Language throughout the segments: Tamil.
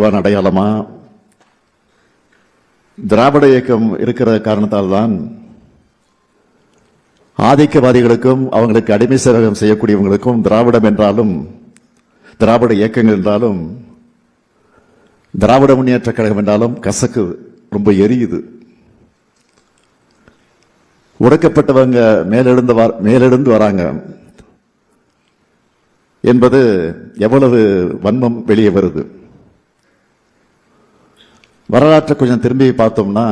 அடையாளமா? திராவிட இயக்கம் இருக்கிற காரணத்தால் தான் ஆதிக்கவாதிகளுக்கும் அவங்களுக்கு அடிமை சேவகம் செய்யக்கூடியவங்களுக்கும் திராவிடம் என்றாலும் திராவிட இயக்கங்கள் என்றாலும் திராவிட முன்னேற்ற கழகம் என்றாலும் கசக்குது ரொம்ப எரியுது. உடக்கப்பட்டவங்க மேலெழுந்து மேலெழுந்து வராங்க. என்பது எவ்வளவு வன்மம் வெளியே வருது. வரலாற்றை கொஞ்சம் திரும்பி பார்த்தோம்னா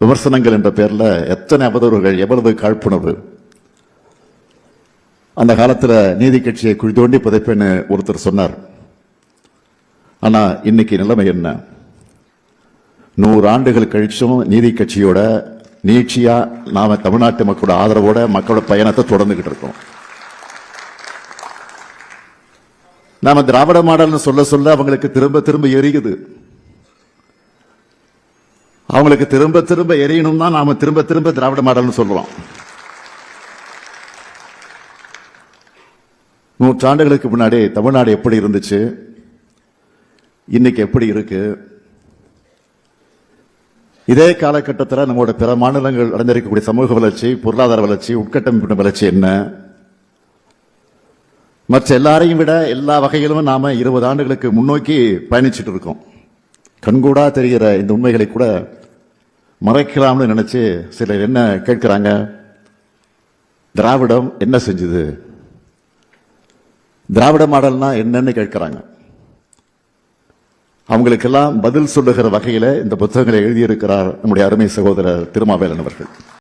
விமர்சனங்கள் என்ற பேரில் எத்தனை அவதூறுகள் எவ்வளவு காழ்ப்புணர்வு. அந்த காலத்தில் நீதி கட்சியை குழி தோண்டி புதைப்பேன்னு ஒருத்தர் சொன்னார். ஆனால் இன்னைக்கு நிலைமை என்ன? நூறு ஆண்டுகள் கழிச்சும் நீதி கட்சியோட நீட்சியாக நாம் தமிழ்நாட்டு மக்களோட ஆதரவோட மக்களோட பயணத்தை தொடர்ந்துக்கிட்டு இருக்கோம். நாம் திராவிட மாடல்னு சொல்ல சொல்ல அவங்களுக்கு திரும்ப திரும்ப எரியுது. அவங்களுக்கு திரும்ப திரும்ப எரியணும் தான் நாம திரும்ப திரும்ப திராவிட மாடல்னு சொல்றோம். நூற்றாண்டுகளுக்கு முன்னாடி தமிழ்நாடு எப்படி இருந்துச்சு? இன்னைக்கு எப்படி இருக்கு? இதே காலகட்டத்தில் நம்மளோட பிற மாநிலங்கள் அடைந்திருக்கக்கூடிய சமூக வளர்ச்சி பொருளாதார வளர்ச்சி உட்கட்டமைப்பு வளர்ச்சி என்ன? மற்ற எல்லாரையும் விட எல்லா வகையிலும் நாம இருபது ஆண்டுகளுக்கு முன்னோக்கி பயணிச்சுட்டு இருக்கோம். கண்கூடா தெரிகிற இந்த உண்மைகளை கூட மறைக்கலாம்னு நினைச்சு சிலர் என்ன கேட்கிறாங்க? திராவிடம் என்ன செஞ்சது? திராவிட மாடல்னா என்னன்னு கேட்குறாங்க. அவங்களுக்கெல்லாம் பதில் சொல்லுகிற வகையில இந்த புத்தகங்களை எழுதியிருக்கிறார் நம்முடைய அருமை சகோதரர் திருமாவேலன் அவர்கள்.